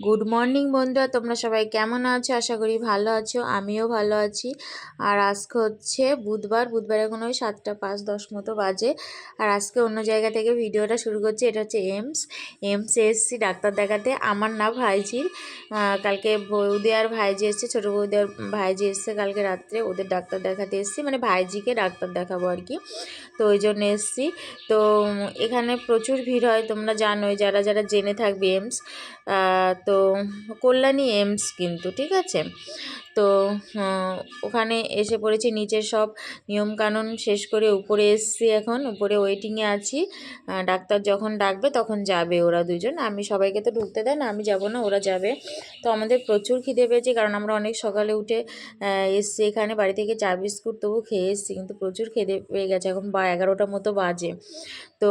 Good morning বন্ধুরা। তোমরা সবাই কেমন আছো? আশা করি ভালো আছো। আমিও ভালো আছি। আর আজকে হচ্ছে বুধবার। বুধবার এখন ওই সাতটা পাঁচ, দশ মতো বাজে। আর আজকে অন্য জায়গা থেকে ভিডিওটা শুরু করছি। এটা হচ্ছে এমস। এমসে এসছি ডাক্তার দেখাতে। আমার না ভাইজির। কালকে বৌদি আর ভাইজি এসছে। ছোটো বৌদি আর ভাইজি এসছে কালকে রাত্রে। ওদের ডাক্তার দেখাতে এসছি। মানে ভাইজিকে ডাক্তার দেখাবো আর কি। তো ওই জন্য এসছি। তো এখানে প্রচুর ভিড় হয়। তোমরা জানোই, যারা যারা জেনে থাকবে এমস তো কল্যাণী এমস কিন্তু ঠিক আছে? তো ওখানে এসে পড়েছি। নিচের সব নিয়মকানুন শেষ করে উপরে এসছি এখন, উপরে ওয়েটিংয়ে আছি। ডাক্তার যখন ডাকবে তখন যাবে ওরা দুজন। আমি সবাইকে তো ঢুকতে দেয় না, আমি যাব না, ওরা যাবে। তো আমাদের প্রচুর খিদে পেয়েছে কারণ আমরা অনেক সকালে উঠে এসছি এখানে। বাড়ি থেকে চা বিস্কুট তবু খেয়ে এসছি কিন্তু প্রচুর খিদে পেয়ে গেছে। এখন বা এগারোটার মতো বাজে। তো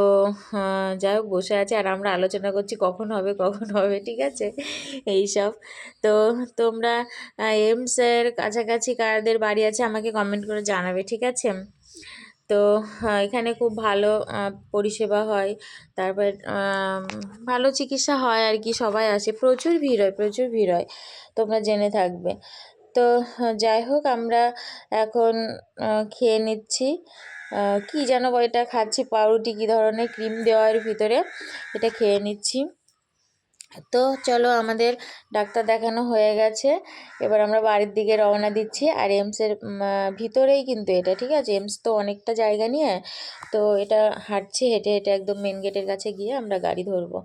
যাই হোক, বসে আছে আর আমরা আলোচনা করছি কখন হবে কখন হবে, ঠিক আছে? এইসব তো, তোমরা এমসের কাছাকাছি কাদের বাড়ি আছে, আমাকে কমেন্ট করে জানাবে, ঠিক আছে? তো এখানে খুব ভালো পরিষেবা হয়। তারপর ভালো চিকিৎসা হয় আর কি, সবাই আসে। প্রচুর ভিড় হয়, প্রচুর ভিড় হয়, তোমরা জেনে থাকবে। তো যাই হোক, আমরা এখন খেয়ে নিচ্ছি। কি যেন এটা খাচ্ছি, পাউরুটি, কী ধরনের ক্রিম দেওয়ার ভিতরে, এটা খেয়ে নিচ্ছি। তো চলো আমাদের ডাক্তার দেখানো হয়ে গেছে। এবার আমরা বাড়ির দিকে রওনা দিচ্ছি। আর এমসের ভিতরেই কিন্তু এটা ঠিক আছে? এমস তো অনেকটা জায়গা নিয়ে তো এটা হাঁটছি হেঁটে হেঁটে একদম মেন গেটের কাছে গিয়ে আমরা গাড়ি ধরবো।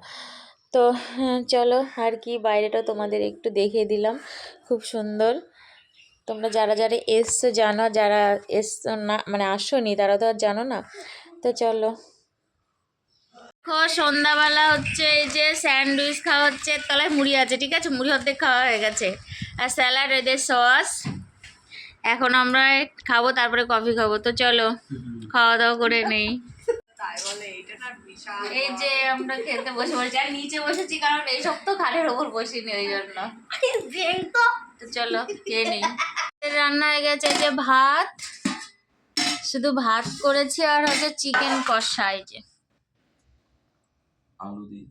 তো হ্যাঁ, চলো আর কি বাইরেটা তোমাদের একটু দেখিয়ে দিলাম। খুব সুন্দর। তোমরা যারা যারা এসছো জানো যারা এসছো না মানে আসোনি তারা তো আর জানো না। তো চলো দেখো, সন্ধ্যাবেলা হচ্ছে এই যে স্যান্ডউইচ খাওয়া হচ্ছে তলায় মুড়ি আছে, ঠিক আছে? মুড়ি অর্ধেক খাওয়া হয়ে গেছে। আর স্যালাড, এদের সস। এখন আমরা খাব, তারপরে কফি খাব। তো চলো খাওয়া দাওয়া করে নেই। এই যে আমরা খেতে বসে নিচে বসেছি কারণ তো ওপর চলো নেই। রান্না হয়ে গেছে যে ভাত। শুধু ভাত করেছি আর হচ্ছে চিকেন কষা, এই যে। আলু দিয়ে।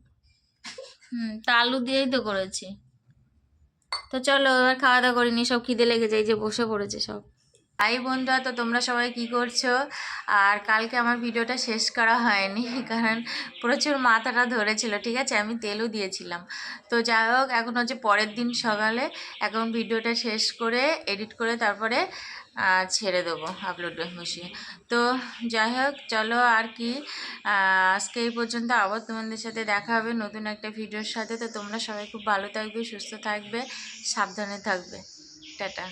হুম, তা আলু দিয়েই তো করেছি। তো চলো, এবার খাওয়া দাওয়া করিনি সব খিদে লেগে যায় যে বসে পড়েছে সব। হাই বন্ধুরা তো তোমরা সবাই কি করছ? আর কালকে আমার ভিডিওটা শেষ করা হয়নি, কারণ প্রচুর মাথাটা ধরেছিল, ঠিক আছে? আমি তেলও দিয়েছিলাম। তো যাই হোক, এখন হচ্ছে পরের দিন সকালে এখন ভিডিওটা শেষ করে এডিট করে তারপরে ছেড়ে দেবো আপলোড বসিয়ে তো যাই হোক, চলো আর কি আজকে এই পর্যন্ত আবার তোমাদের সাথে দেখা হবে নতুন একটা ভিডিওর সাথে। তো তোমরা সবাই খুব ভালো থাকবে, সুস্থ থাকবে, সাবধানে থাকবে। টাটা।